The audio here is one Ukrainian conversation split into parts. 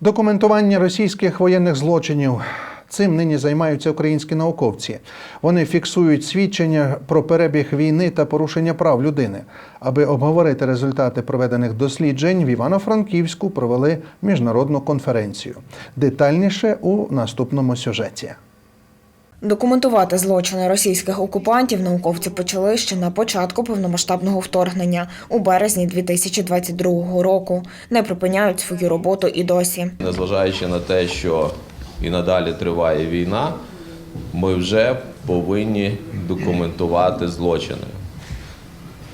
Документування російських воєнних злочинів. Цим нині займаються українські науковці. Вони фіксують свідчення про перебіг війни та порушення прав людини. Аби обговорити результати проведених досліджень, в Івано-Франківську провели міжнародну конференцію. Детальніше у наступному сюжеті. Документувати злочини російських окупантів науковці почали ще на початку повномасштабного вторгнення у березні 2022 року. Не припиняють свою роботу і досі. Незважаючи на те, що і надалі триває війна, ми вже повинні документувати злочини.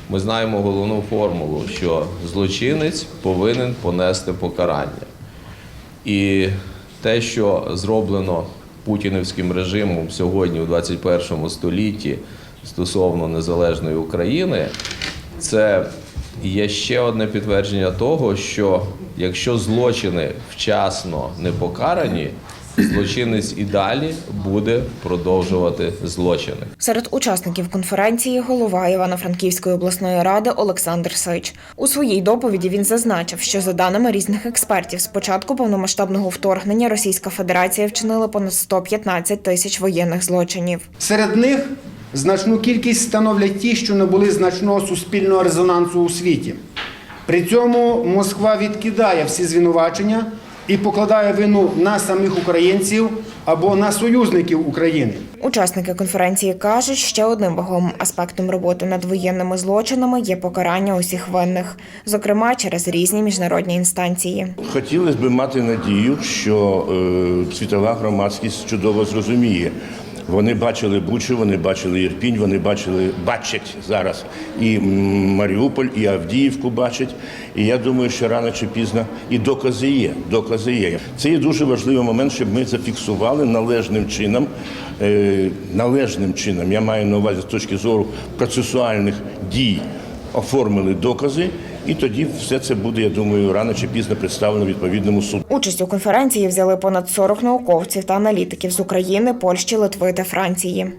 Ми знаємо головну формулу, що злочинець повинен понести покарання. І те, що зроблено путінівським режимом сьогодні, у 21 столітті, стосовно незалежної України, це є ще одне підтвердження того, що якщо злочини вчасно не покарані, злочинець і далі буде продовжувати злочини. Серед учасників конференції голова Івано-Франківської обласної ради Олександр Сич. У своїй доповіді він зазначив, що за даними різних експертів, з початку повномасштабного вторгнення Російська Федерація вчинила понад 115 тисяч воєнних злочинів. Серед них значну кількість становлять ті, що набули значного суспільного резонансу у світі. При цьому Москва відкидає всі звинувачення і покладає вину на самих українців або на союзників України. Учасники конференції кажуть, ще одним вагомим аспектом роботи над воєнними злочинами є покарання усіх винних, зокрема через різні міжнародні інстанції. Хотілося б мати надію, що е, світова громадськість чудово зрозуміє. Вони бачили Бучу, вони бачили Ірпінь, вони бачили, бачать зараз і Маріуполь, і Авдіївку бачать. І я думаю, що рано чи пізно і докази є. Докази є. Це є дуже важливий момент, щоб ми зафіксували належним чином. Е, належним чином, я маю на увазі з точки зору процесуальних дій, оформили докази, і тоді все це буде, я думаю, рано чи пізно представлено відповідному суду. Участь у конференції взяли понад 40 науковців та аналітиків з України, Польщі, Литви та Франції.